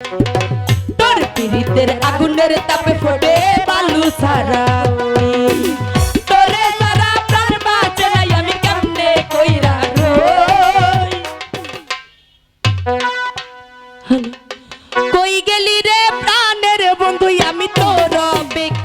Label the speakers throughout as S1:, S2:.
S1: তোর পিড়িতের আগুনের তাপে ফোটে বালু সারা কই গেলি রে প্রাণের বন্ধু? আমি তোর বেগ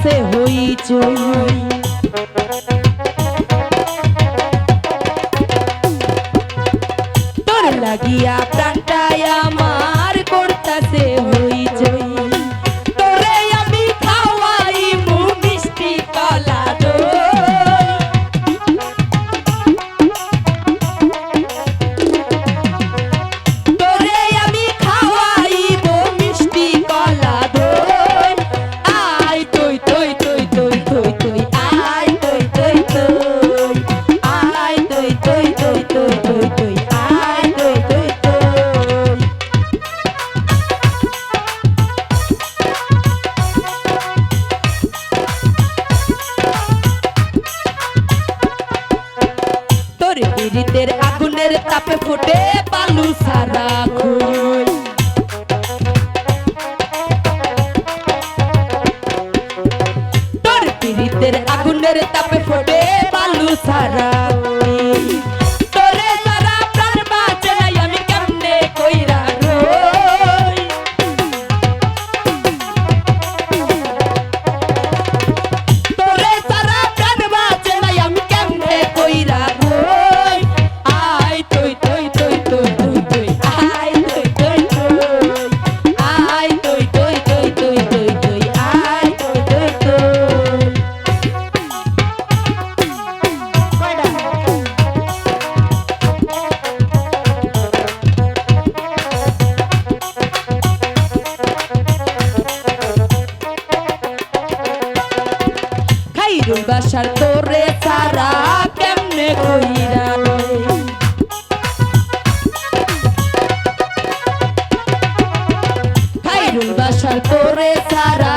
S1: লাগছে হইচই তোর লাগিয়া বাইরিতের আগুনের তাপে ফুটে বালু সারা খুল তোর পিড়িতের আগুনের তাপে ফোটে বালু সারা খাইরুল বাসার তোরে তারা কেমনে কইরা? খাইরুল বাসার তোরে তারা